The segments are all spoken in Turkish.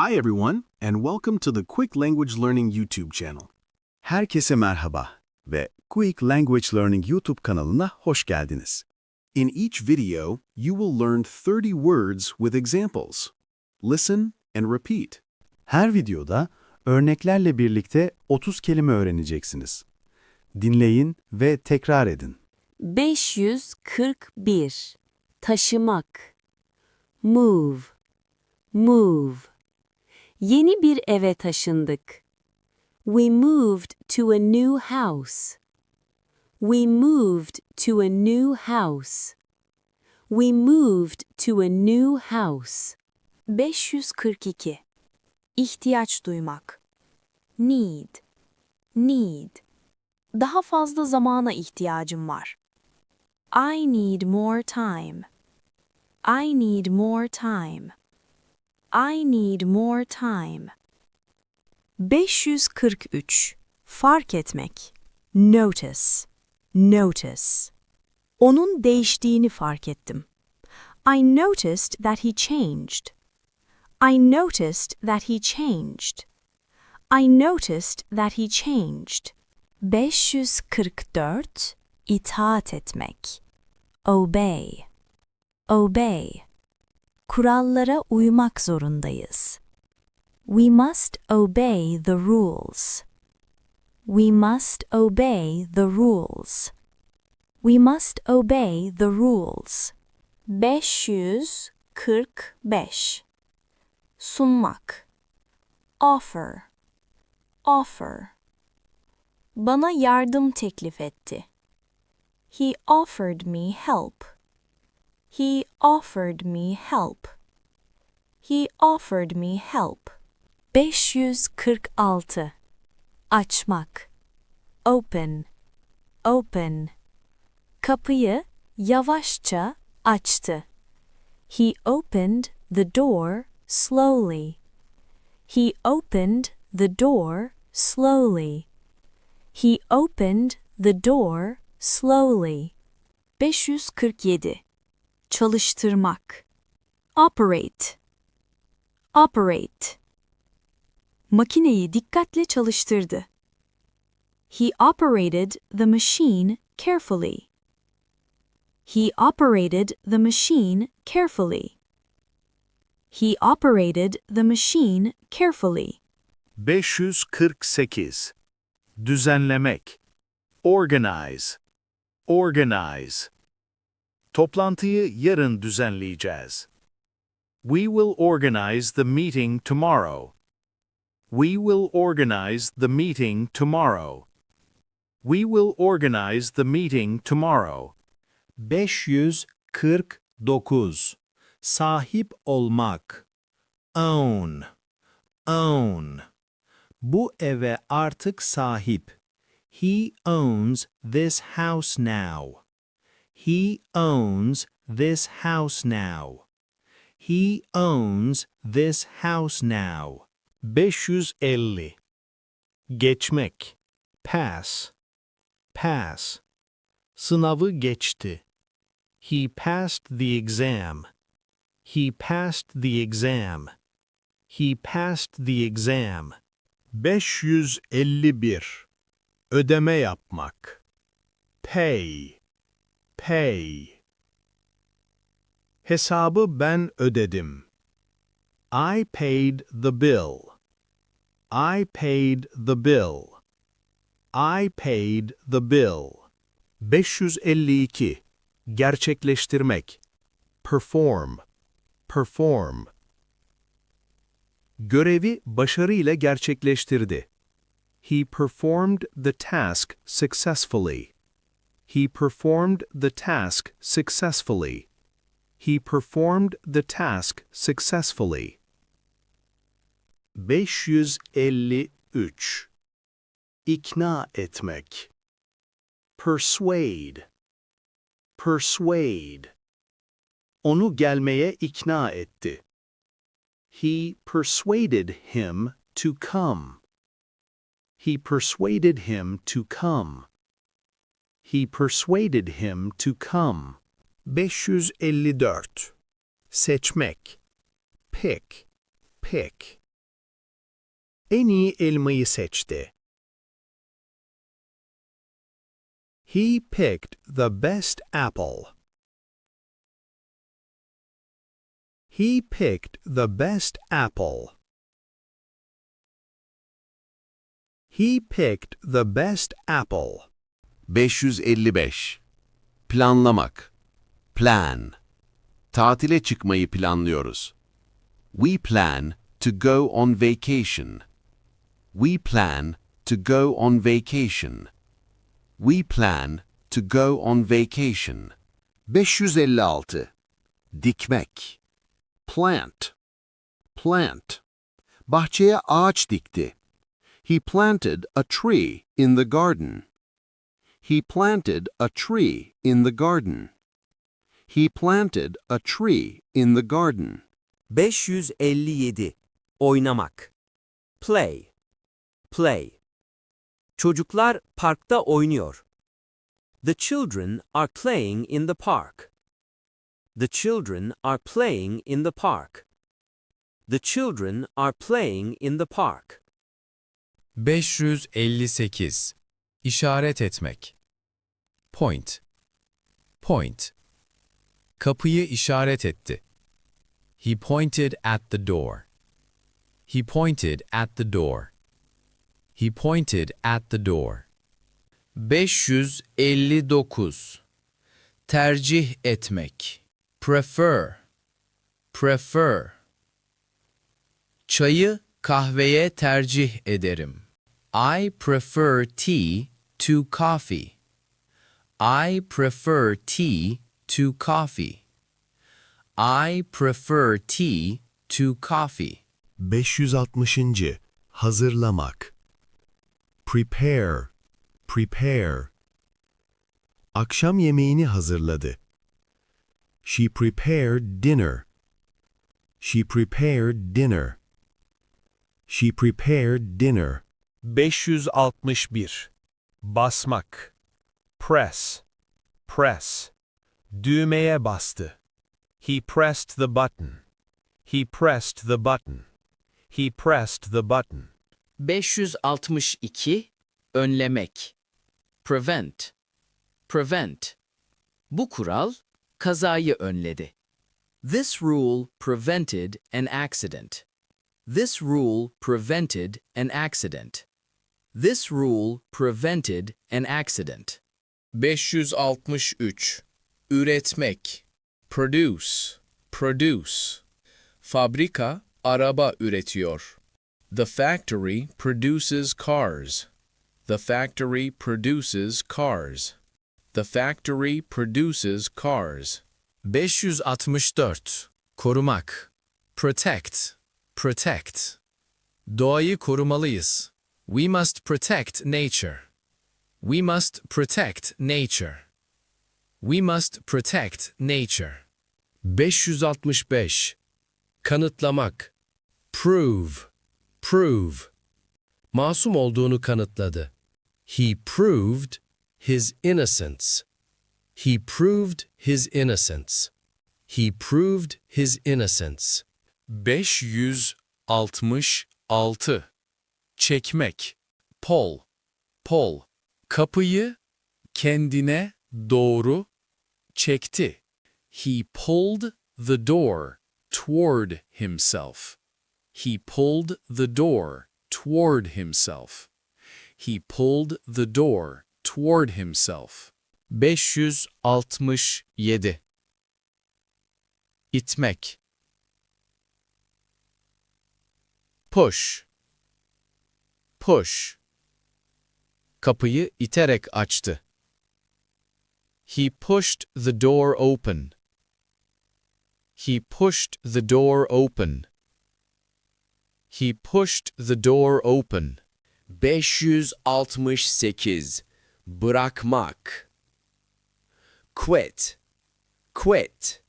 Hi, everyone, and welcome to the Quick Language Learning YouTube channel. Herkese merhaba ve Quick Language Learning YouTube kanalına hoş geldiniz. In each video, you will learn 30 words with examples. Listen and repeat. Her videoda örneklerle birlikte 30 kelime öğreneceksiniz. Dinleyin ve tekrar edin. 541 Taşımak Move Move Yeni bir eve taşındık. We moved to a new house. We moved to a new house. We moved to a new house. 542 İhtiyaç duymak Need Need Daha fazla zamana ihtiyacım var. I need more time. I need more time. I need more time. 543 Fark etmek Notice Notice Onun değiştiğini fark ettim. I noticed that he changed. I noticed that he changed. I noticed that he changed. 544 İtaat etmek. Obey. Obey. Kurallara uymak zorundayız. We must obey the rules. We must obey the rules. We must obey the rules. 545 sunmak offer offer bana yardım teklif etti he offered me help he offered me help. He offered me help. 546 açmak. Open. Open. Kapıyı yavaşça açtı. He opened the door slowly. He opened the door slowly. He opened the door slowly. 547 Çalıştırmak Operate Operate Makineyi dikkatle çalıştırdı. He operated the machine carefully. He operated the machine carefully. He operated the machine carefully. 548 Düzenlemek Organize Organize Toplantıyı yarın düzenleyeceğiz. We will organize the meeting tomorrow. We will organize the meeting tomorrow. We will organize the meeting tomorrow. 549 Sahip olmak Own Own Bu eve artık sahip. He owns this house now. He owns this house now. He owns this house now. 550 Geçmek Pass Pass Sınavı geçti. He passed the exam. He passed the exam. He passed the exam. 551 Ödeme yapmak Pay Pay Hesabı ben ödedim. I paid the bill. I paid the bill. I paid the bill. 552 Gerçekleştirmek Perform Perform Görevi başarıyla gerçekleştirdi. He performed the task successfully. He performed the task successfully. He performed the task successfully. 553 İkna etmek Persuade Persuade Onu gelmeye ikna etti. He persuaded him to come. He persuaded him to come. He persuaded him to come. 554 Seçmek Pick Pick En iyi elmayı seçti. He picked the best apple. He picked the best apple. He picked the best apple. 555. Planlamak. Plan. Tatile çıkmayı planlıyoruz. We plan to go on vacation. We plan to go on vacation. We plan to go on vacation. 556. Dikmek. Plant. Plant. Bahçeye ağaç dikti. He planted a tree in the garden. He planted a tree in the garden. He planted a tree in the garden. 557. Oynamak. Play. Play. Çocuklar parkta oynuyor. The children are playing in the park. The children are playing in the park. The children are playing in the park. 558. İşaret etmek. Point. Point. Kapıyı işaret etti. He pointed at the door. He pointed at the door. He pointed at the door. 559. Tercih etmek. Prefer. Prefer. Çayı kahveye tercih ederim. I prefer tea to coffee. I prefer tea to coffee. I prefer tea to coffee. 560. Hazırlamak. Prepare. Prepare. Akşam yemeğini hazırladı. She prepared dinner. She prepared dinner. She prepared dinner. 561. Basmak. Press. Press. Düğmeye bastı. He pressed the button. He pressed the button. He pressed the button. 562 önlemek. Prevent. Prevent. Bu kural kazayı önledi. This rule prevented an accident. This rule prevented an accident. This rule prevented an accident. 563. Üretmek. Produce. Produce. Fabrika araba üretiyor. The factory produces cars. The factory produces cars. The factory produces cars. 564. Korumak. Protect. Protect. Doğayı korumalıyız. We must protect nature. We must protect nature. We must protect nature. 565. Kanıtlamak. Prove. Prove. Masum olduğunu kanıtladı. He proved his innocence. He proved his innocence. He proved his innocence. 566. Çekmek. Pull. Pull. Kapıyı kendine doğru çekti. He pulled the door toward himself. He pulled the door toward himself. He pulled the door toward himself. 567. İtmek. Push. Push. Kapıyı iterek açtı. He pushed the door open. He pushed the door open. He pushed the door open. 568. Bırakmak. Quit. Quit.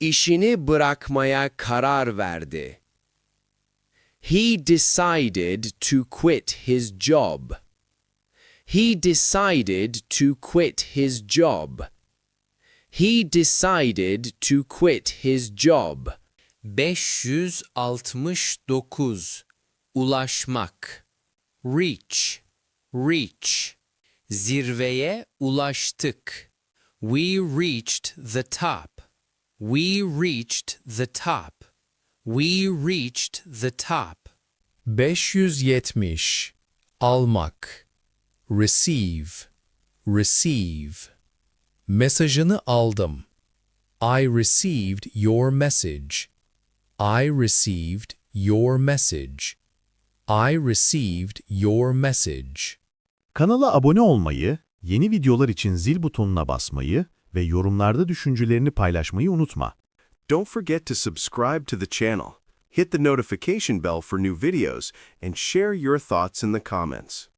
İşini bırakmaya karar verdi. He decided to quit his job. He decided to quit his job. He decided to quit his job. 569. ulaşmak. Reach, reach. Zirveye ulaştık. We reached the top. We reached the top. We reached the top. 570. Almak. Receive. Receive. Mesajını aldım. I received your message. I received your message. I received your message. Kanala abone olmayı, yeni videolar için zil butonuna basmayı ve yorumlarda düşüncelerini paylaşmayı unutma. Don't forget to subscribe to the channel, hit the notification bell for new videos, and share your thoughts in the comments.